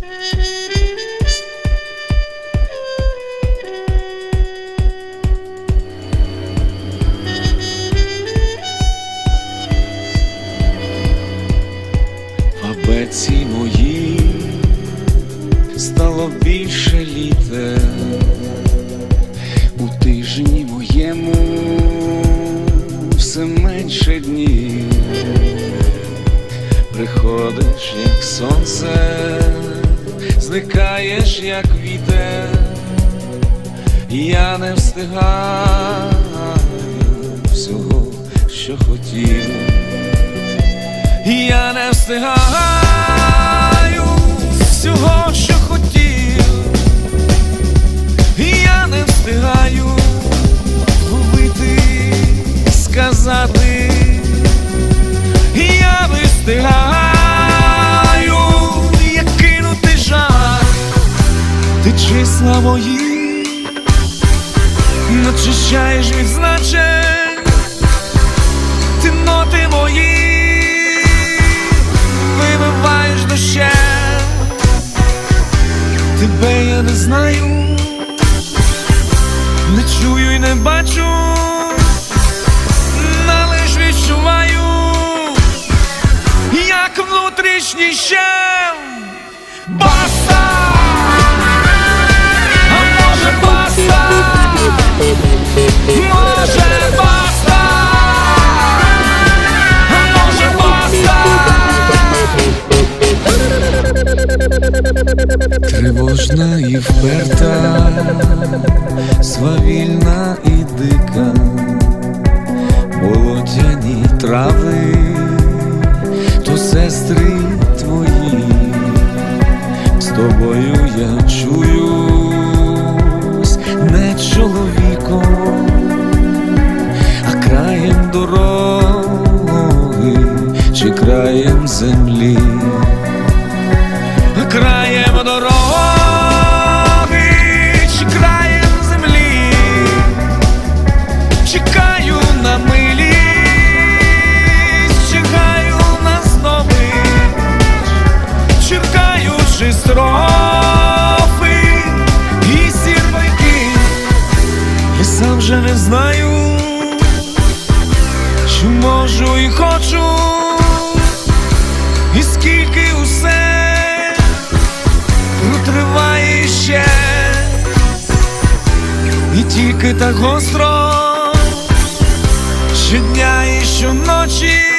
В абеці моїй стало більше літер у тижні моєму все менше днів. Приходиш, як сонце, зникаєш, як вітер, я не встигаю всього, що хотів. Я не встигаю всього, що хотів, я не встигаю вбити, сказати, я не встигаю, ти числа мої, начищаєш відзначень, ти ноти мої. Вимиваєш дощем Тебе я не знаю, не чую і не бачу, але лиш відчуваю, як внутрішній щем Тривожна і вперта, свавільна і дика, болотяні трави, то сестри твої, з тобою я чуюсь не чоловіком, а краєм дороги чи краєм землі я сам же не знаю, чи можу і хочу, і скільки усе триває ще, і тільки так гостро щодня і щоночі